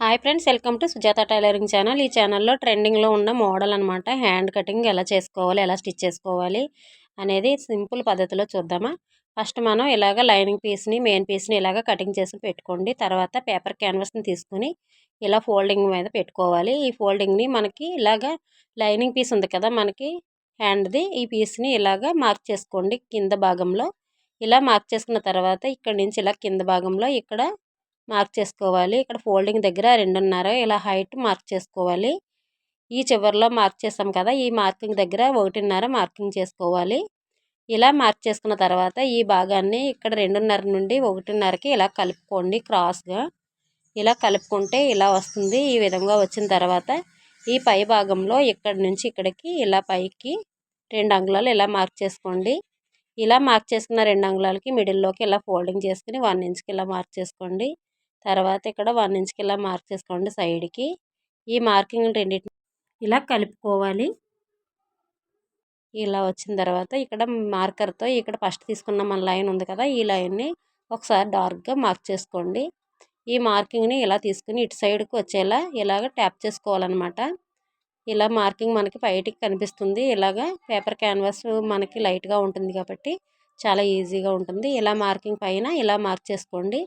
Hi friends welcome to Sujatha tailoring channel. ఈ ఛానల్లో ట్రెండింగ్లో ఉన్న మోడల్ అనమాట హ్యాండ్ కటింగ్ ఎలా చేసుకోవాలి ఎలా స్టిచ్ చేసుకోవాలి అనేది సింపుల్ పద్ధతిలో చూద్దామా. ఫస్ట్ మనం ఇలాగ లైనింగ్ పీస్ని మెయిన్ పీస్ని ఇలాగ కటింగ్ చేసి పెట్టుకోండి. తర్వాత పేపర్ క్యాన్వాస్ని తీసుకుని ఇలా ఫోల్డింగ్ మీద పెట్టుకోవాలి. ఈ ఫోల్డింగ్ని మనకి ఇలాగ లైనింగ్ పీస్ ఉంది కదా మనకి హ్యాండ్ది ఈ పీస్ని ఇలాగ మార్క్ చేసుకోండి కింద భాగంలో. ఇలా మార్క్ చేసుకున్న తర్వాత ఇక్కడ నుంచి ఇలా కింద భాగంలో ఇక్కడ మార్క్ చేసుకోవాలి. ఇక్కడ ఫోల్డింగ్ దగ్గర రెండున్నర ఇలా హైట్ మార్క్ చేసుకోవాలి. ఈ చివరిలో మార్క్ చేస్తాం కదా ఈ మార్కింగ్ దగ్గర ఒకటిన్నర మార్కింగ్ చేసుకోవాలి. ఇలా మార్క్ చేసుకున్న తర్వాత ఈ భాగాన్ని ఇక్కడ రెండున్నర నుండి ఒకటిన్నరకి ఇలా కలుపుకోండి క్రాస్గా. ఇలా కలుపుకుంటే ఇలా వస్తుంది. ఈ విధంగా వచ్చిన తర్వాత ఈ పై భాగంలో ఇక్కడి నుంచి ఇక్కడికి ఇలా పైకి రెండు అంగుళాలు ఇలా మార్క్ చేసుకోండి. ఇలా మార్క్ చేసుకున్న రెండు అంగుళాలకి మిడిల్లోకి ఇలా ఫోల్డింగ్ చేసుకుని వన్ ఇంచ్కి ఇలా మార్క్ చేసుకోండి. తర్వాత ఇక్కడ వన్ ఇంచ్కి ఇలా మార్క్ చేసుకోండి సైడ్కి. ఈ మార్కింగ్ రెండింటిని ఇలా కలుపుకోవాలి. ఇలా వచ్చిన తర్వాత ఇక్కడ మార్కర్తో ఇక్కడ ఫస్ట్ తీసుకున్న మన లైన్ ఉంది కదా ఈ లైన్ని ఒకసారి డార్క్గా మార్క్ చేసుకోండి. ఈ మార్కింగ్ని ఇలా తీసుకుని ఇటు సైడ్కి వచ్చేలా ఇలాగ ట్యాప్ చేసుకోవాలన్నమాట. ఇలా మార్కింగ్ మనకి బయటికి కనిపిస్తుంది. ఇలాగ పేపర్ క్యాన్వాస్ మనకి లైట్గా ఉంటుంది కాబట్టి చాలా ఈజీగా ఉంటుంది. ఇలా మార్కింగ్ పైన ఇలా మార్క్ చేసుకోండి.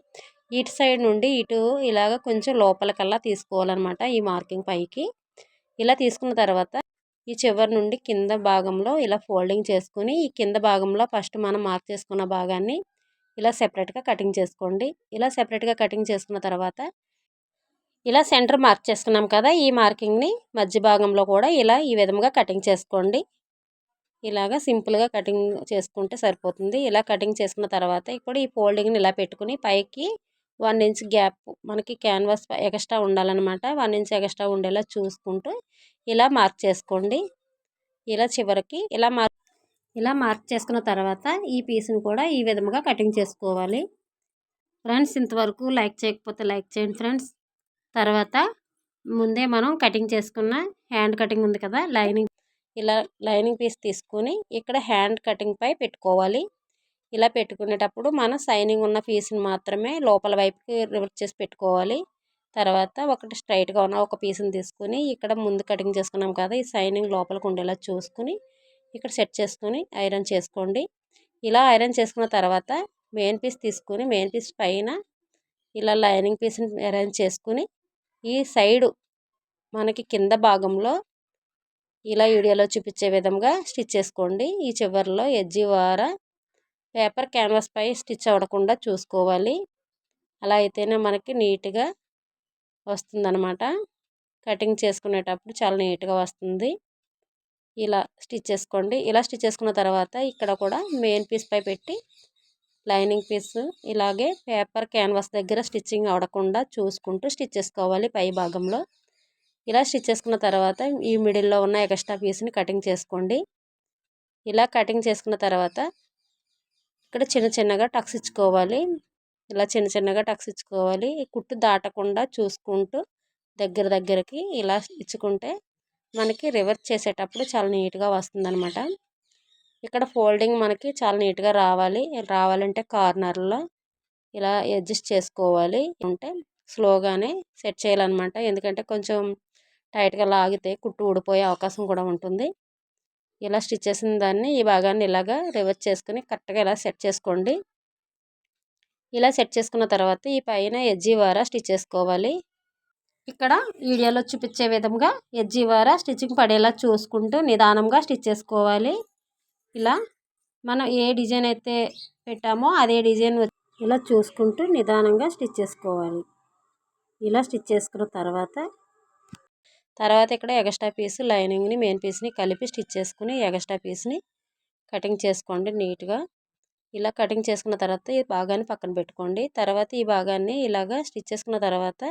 ఇటు సైడ్ నుండి ఇటు ఇలాగ కొంచెం లోపలికల్లా తీసుకోవాలన్నమాట ఈ మార్కింగ్ పైకి. ఇలా తీసుకున్న తర్వాత ఈ చివరి నుండి కింద భాగంలో ఇలా ఫోల్డింగ్ చేసుకుని ఈ కింద భాగంలో ఫస్ట్ మనం మార్క్ చేసుకున్న భాగాన్ని ఇలా సెపరేట్గా కటింగ్ చేసుకోండి. ఇలా సెపరేట్గా కటింగ్ చేసుకున్న తర్వాత ఇలా సెంటర్ మార్క్ చేసుకున్నాం కదా ఈ మార్కింగ్ని మధ్య భాగంలో కూడా ఇలా ఈ విధంగా కటింగ్ చేసుకోండి. ఇలాగ సింపుల్గా కటింగ్ చేసుకుంటే సరిపోతుంది. ఇలా కటింగ్ చేసుకున్న తర్వాత ఇప్పుడు ఈ ఫోల్డింగ్ని ఇలా పెట్టుకుని పైకి వన్ ఇంచ్ గ్యాప్ మనకి క్యాన్వాస్ ఎక్స్ట్రా ఉండాలన్నమాట. వన్ ఇంచ్ ఎక్స్ట్రా ఉండేలా చూసుకుంటూ ఇలా మార్క్ చేసుకోండి. ఇలా చివరికి ఇలా మార్క్ ఇలా మార్క్ చేసుకున్న తర్వాత ఈ పీస్ని కూడా ఈ విధముగా కటింగ్ చేసుకోవాలి. ఫ్రెండ్స్ ఇంతవరకు లైక్ చేయకపోతే లైక్ చేయండి ఫ్రెండ్స్. తర్వాత ముందే మనం కటింగ్ చేసుకున్న హ్యాండ్ కటింగ్ ఉంది కదా లైనింగ్. ఇలా లైనింగ్ పీస్ తీసుకొని ఇక్కడ హ్యాండ్ కటింగ్ పై పెట్టుకోవాలి. ఇలా పెట్టుకునేటప్పుడు మనం సైనింగ్ ఉన్న పీస్ని మాత్రమే లోపల వైపుకి రివర్స్ చేసి పెట్టుకోవాలి. తర్వాత ఒకటి స్ట్రైట్గా ఉన్న ఒక పీస్ని తీసుకుని ఇక్కడ ముందు కటింగ్ చేసుకున్నాం కదా ఈ సైనింగ్ లోపలికి ఉండేలా చూసుకుని ఇక్కడ సెట్ చేసుకుని ఐరన్ చేసుకోండి. ఇలా ఐరన్ చేసుకున్న తర్వాత మెయిన్ పీస్ తీసుకుని మెయిన్ పీస్ పైన ఇలా లైనింగ్ పీస్ని అరేంజ్ చేసుకుని ఈ సైడు మనకి కింద భాగంలో ఇలా వీడియోలో చూపించే విధంగా స్టిచ్ చేసుకోండి. ఈ చివరిలో ఎడ్జి వార పేపర్ క్యాన్వాస్ పై స్టిచ్ అవ్వకుండా చూసుకోవాలి. అలా అయితేనే మనకి నీట్గా వస్తుందన్నమాట. కటింగ్ చేసుకునేటప్పుడు చాలా నీట్గా వస్తుంది. ఇలా స్టిచ్ చేసుకోండి. ఇలా స్టిచ్ చేసుకున్న తర్వాత ఇక్కడ కూడా మెయిన్ పీస్ పై పెట్టి లైనింగ్ పీస్ ఇలాగే పేపర్ క్యాన్వాస్ దగ్గర స్టిచ్చింగ్ అవ్వకుండా చూసుకుంటూ స్టిచ్ చేసుకోవాలి పై భాగంలో. ఇలా స్టిచ్ చేసుకున్న తర్వాత ఈ మిడిల్లో ఉన్న ఎక్స్ట్రా పీస్ని కటింగ్ చేసుకోండి. ఇలా కటింగ్ చేసుకున్న తర్వాత ఇక్కడ చిన్న చిన్నగా టక్స్ ఇచ్చుకోవాలి. ఇలా చిన్న చిన్నగా టక్స్ ఇచ్చుకోవాలి. కుట్టు దాటకుండా చూసుకుంటూ దగ్గర దగ్గరికి ఇలా ఇచ్చుకుంటే మనకి రివర్స్ చేసేటప్పుడు చాలా నీట్గా వస్తుందన్నమాట. ఇక్కడ ఫోల్డింగ్ మనకి చాలా నీట్గా రావాలి. రావాలంటే కార్నర్లో ఇలా అడ్జస్ట్ చేసుకోవాలి. అంటే స్లోగానే సెట్ చేయాలన్నమాట. ఎందుకంటే కొంచెం టైట్గా లాగితే కుట్టు ఊడిపోయే అవకాశం కూడా ఉంటుంది. ఇలా స్టిచ్ చేసిన దాన్ని ఈ భాగాన్ని ఇలాగా రివర్స్ చేసుకుని కరెక్ట్గా ఇలా సెట్ చేసుకోండి. ఇలా సెట్ చేసుకున్న తర్వాత ఈ పైన ఎజ్జి వారా స్టిచ్ చేసుకోవాలి. ఇక్కడ వీడియోలో చూపించే విధంగా ఎజ్జి వారా స్టిచ్చింగ్ పడేలా చూసుకుంటూ నిదానంగా స్టిచ్ చేసుకోవాలి. ఇలా మనం ఏ డిజైన్ అయితే పెట్టామో అదే డిజైన్ ఇలా చూసుకుంటూ నిదానంగా స్టిచ్ చేసుకోవాలి. ఇలా స్టిచ్ చేసుకున్న తర్వాత తర్వాత ఇక్కడ ఎగస్ట్రా పీసు లైనింగ్ని మెయిన్ పీస్ని కలిపి స్టిచ్ చేసుకుని ఎగస్ట్రా పీస్ని కటింగ్ చేసుకోండి నీట్గా. ఇలా కటింగ్ చేసుకున్న తర్వాత ఈ భాగాన్ని పక్కన పెట్టుకోండి. తర్వాత ఈ భాగాన్ని ఇలాగా స్టిచ్ చేసుకున్న తర్వాత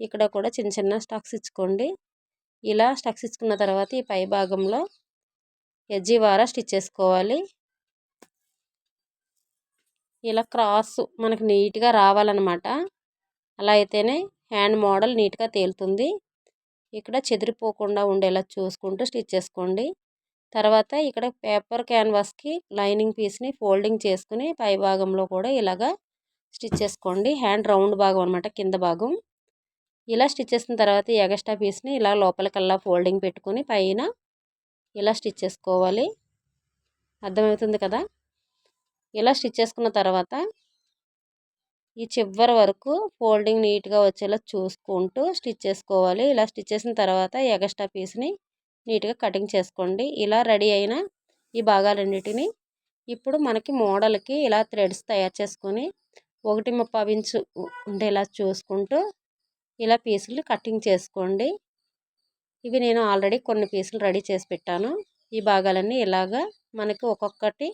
ఇక్కడ కూడా చిన్న చిన్న స్టక్స్ ఇచ్చుకోండి. ఇలా స్టక్స్ ఇచ్చుకున్న తర్వాత ఈ పై భాగంలో ఎజ్జి వారా స్టిచ్ చేసుకోవాలి. ఇలా క్రాస్ మనకు నీట్గా రావాలన్నమాట. అలా అయితేనే హ్యాండ్ మోడల్ నీట్గా తేలుతుంది. ఇక్కడ చెదిరిపోకుండా ఉండేలా చూసుకుంటూ స్టిచ్ చేసుకోండి. తర్వాత ఇక్కడ పేపర్ క్యాన్వాస్కి లైనింగ్ పీస్ని ఫోల్డింగ్ చేసుకుని పై భాగంలో కూడా ఇలాగా స్టిచ్ చేసుకోండి. హ్యాండ్ రౌండ్ భాగం అనమాట కింద భాగం. ఇలా స్టిచ్ చేసిన తర్వాత ఎగస్ట్రా పీస్ని ఇలా లోపలికల్లా ఫోల్డింగ్ పెట్టుకుని పైన ఇలా స్టిచ్ చేసుకోవాలి. అర్థమవుతుంది కదా? ఇలా స్టిచ్ చేసుకున్న తర్వాత ఈ చివరి వరకు ఫోల్డింగ్ నీట్గా వచ్చేలా చూసుకుంటూ స్టిచ్ చేసుకోవాలి. ఇలా స్టిచ్ చేసిన తర్వాత ఎగస్ట్రా పీస్ని నీట్గా కటింగ్ చేసుకోండి. ఇలా రెడీ అయిన ఈ భాగాలన్నిటిని ఇప్పుడు మనకి మోడల్కి ఇలా థ్రెడ్స్ తయారు చేసుకొని ఒకటి ముప్పై ఇంచు ఉండేలా చూసుకుంటూ ఇలా పీసులు కటింగ్ చేసుకోండి. ఇవి నేను ఆల్రెడీ కొన్ని పీసులు రెడీ చేసి పెట్టాను. ఈ భాగాలన్నీ ఇలాగా మనకి ఒక్కొక్కటి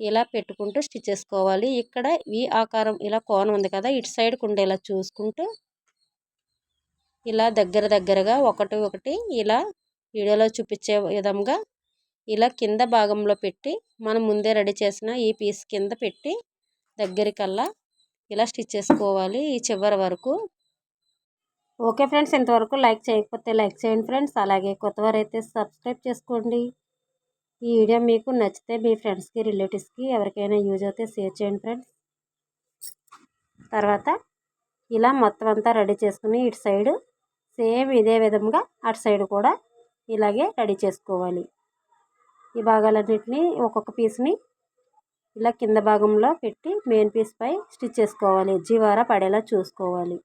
ఇలా పెట్టుకుంటూ స్టిచ్ చేసుకోవాలి. ఇక్కడ ఈ ఆకారం ఇలా కోన ఉంది కదా ఇటు సైడ్కి ఉండేలా చూసుకుంటూ ఇలా దగ్గర దగ్గరగా ఒకటి ఒకటి ఇలా వీడియోలో చూపించే విధంగా ఇలా కింద భాగంలో పెట్టి మనం ముందే రెడీ చేసిన ఈ పీస్ కింద పెట్టి దగ్గరికల్లా ఇలా స్టిచ్ చేసుకోవాలి ఈ చివరి వరకు. ఓకే ఫ్రెండ్స్ ఇంతవరకు లైక్ చేయకపోతే లైక్ చేయండి ఫ్రెండ్స్. అలాగే కొత్తవారు అయితే సబ్స్క్రైబ్ చేసుకోండి. ఈ వీడియో మీకు నచ్చితే మీ ఫ్రెండ్స్కి రిలేటివ్స్కి ఎవరికైనా యూజ్ అవుతే షేర్ చేయండి ఫ్రెండ్స్. తర్వాత ఇలా మొత్తం అంతా రెడీ చేసుకుని ఇటు సైడు సేమ్ ఇదే విధంగా అటు సైడ్ కూడా ఇలాగే రెడీ చేసుకోవాలి. ఈ భాగాలన్నింటినీ ఒక్కొక్క పీస్ని ఇలా కింద భాగంలో పెట్టి మెయిన్ పీస్ పై స్టిచ్ చేసుకోవాలి. జీవార పడేలా చూసుకోవాలి.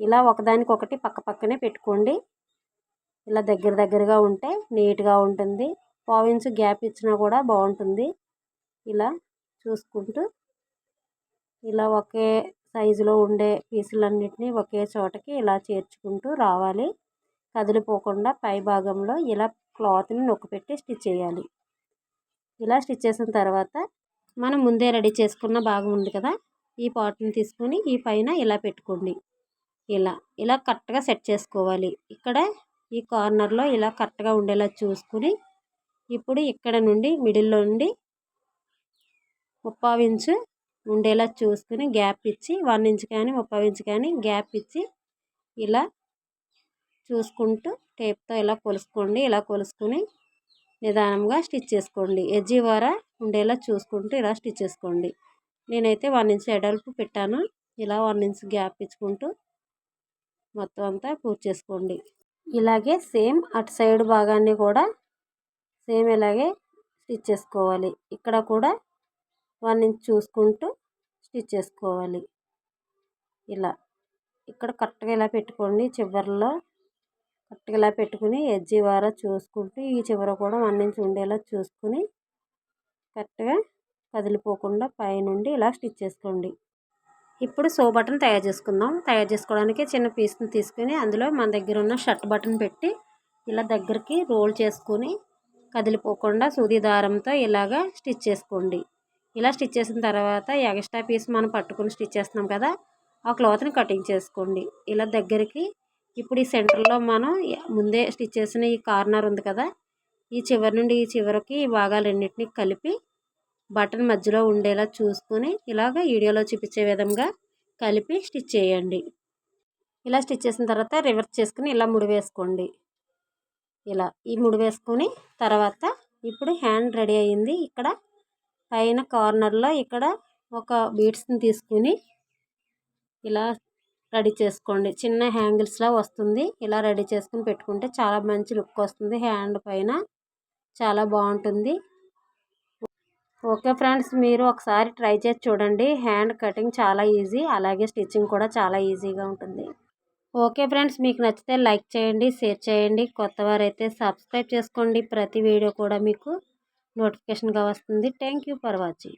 ఇలా ఒకదానికొకటి పక్క పక్కనే పెట్టుకోండి. ఇలా దగ్గర దగ్గరగా ఉంటే నీట్గా ఉంటుంది. పావించు గ్యాప్ ఇచ్చినా కూడా బాగుంటుంది. ఇలా చూసుకుంటూ ఇలా ఒకే సైజులో ఉండే పీసులన్నిటినీ ఒకే చోటకి ఇలా చేర్చుకుంటూ రావాలి. కదిలిపోకుండా పై భాగంలో ఇలా క్లాత్ని నొక్కిపెట్టి స్టిచ్ చేయాలి. ఇలా స్టిచ్ చేసిన తర్వాత మనం ముందే రెడీ చేసుకున్న భాగం ఉంది కదా ఈ పార్ట్ని తీసుకొని ఈ పైన ఇలా పెట్టుకోండి. ఇలా ఇలా కరెక్ట్గా సెట్ చేసుకోవాలి. ఇక్కడ ఈ కార్నర్లో ఇలా కరెక్ట్గా ఉండేలా చూసుకుని ఇప్పుడు ఇక్కడ నుండి మిడిల్లో నుండి ముప్పావు ఇంచు ఉండేలా చూసుకుని గ్యాప్ ఇచ్చి వన్ ఇంచ్ కానీ ముప్పావు ఇంచ్ కానీ గ్యాప్ ఇచ్చి ఇలా చూసుకుంటూ టేప్తో ఇలా కొలుసుకోండి. ఇలా కొలుసుకొని నిదానంగా స్టిచ్ చేసుకోండి. ఎజ్జి వార ఉండేలా చూసుకుంటూ ఇలా స్టిచ్ చేసుకోండి. నేనైతే వన్ ఇంచ్ ఎడల్పు పెట్టాను. ఇలా వన్ ఇంచ్ గ్యాప్ ఇచ్చుకుంటూ మొత్తం అంతా పూర్తి చేసుకోండి. ఇలాగే సేమ్ అటు సైడ్ భాగాన్ని కూడా సేమ్ ఇలాగే స్టిచ్ చేసుకోవాలి. ఇక్కడ కూడా వన్ ఇంచ్ చూసుకుంటూ స్టిచ్ చేసుకోవాలి. ఇలా. ఇక్కడ కరెక్ట్గా ఇలా పెట్టుకోండి. చివరిలో కరెక్ట్గా ఇలా పెట్టుకుని ఎడ్జి వార చూసుకుంటూ ఈ చివర కూడా వన్ ఇంచ్ ఉండేలా చూసుకుని కరెక్ట్గా కదిలిపోకుండా పైనుండి ఇలా స్టిచ్ చేసుకోండి. ఇప్పుడు సో బటన్ తయారు చేసుకుందాం. తయారు చేసుకోవడానికి చిన్న పీస్ని తీసుకుని అందులో మన దగ్గర ఉన్న షర్ట్ బటన్ పెట్టి ఇలా దగ్గరికి రోల్ చేసుకొని కదిలిపోకుండా సూది దారంతో ఇలాగా స్టిచ్ చేసుకోండి. ఇలా స్టిచ్ చేసిన తర్వాత ఎక్స్ట్రా పీస్ మనం పట్టుకుని స్టిచ్ చేస్తున్నాం కదా ఆ క్లాత్ని కటింగ్ చేసుకోండి. ఇలా దగ్గరికి ఇప్పుడు ఈ సెంటర్లో మనం ముందే స్టిచ్ చేసిన ఈ కార్నర్ ఉంది కదా ఈ చివరి నుండి ఈ చివరికి ఈ భాగాలన్నింటినీ కలిపి బటన్ మధ్యలో ఉండేలా చూసుకొని ఇలాగ వీడియోలో చూపించే విధంగా కలిపి స్టిచ్ చేయండి. ఇలా స్టిచ్ చేసిన తర్వాత రివర్స్ చేసుకుని ఇలా ముడి వేసుకోండి ఇలా ఈ ముడి వేసుకొని తర్వాత ఇప్పుడు హ్యాండ్ రెడీ అయ్యింది. ఇక్కడ పైన కార్నర్లో ఇక్కడ ఒక బీడ్స్ని తీసుకుని ఇలా రెడీ చేసుకోండి. చిన్న హ్యాంగిల్స్లా వస్తుంది. ఇలా రెడీ చేసుకుని పెట్టుకుంటే చాలా మంచి లుక్ వస్తుంది. హ్యాండ్ పైన చాలా బాగుంటుంది. ఓకే ఫ్రెండ్స్ మీరు ఒకసారి ట్రై చేసి చూడండి. హ్యాండ్ కటింగ్ చాలా ఈజీ. అలాగే స్టిచ్చింగ్ కూడా చాలా ఈజీగా ఉంటుంది. ఓకే ఫ్రెండ్స్ మీకు నచ్చితే లైక్ చేయండి షేర్ చేయండి. కొత్తవారైతే సబ్స్క్రైబ్ చేసుకోండి. ప్రతి వీడియో కూడా మీకు నోటిఫికేషన్గా వస్తుంది. Thank for watching.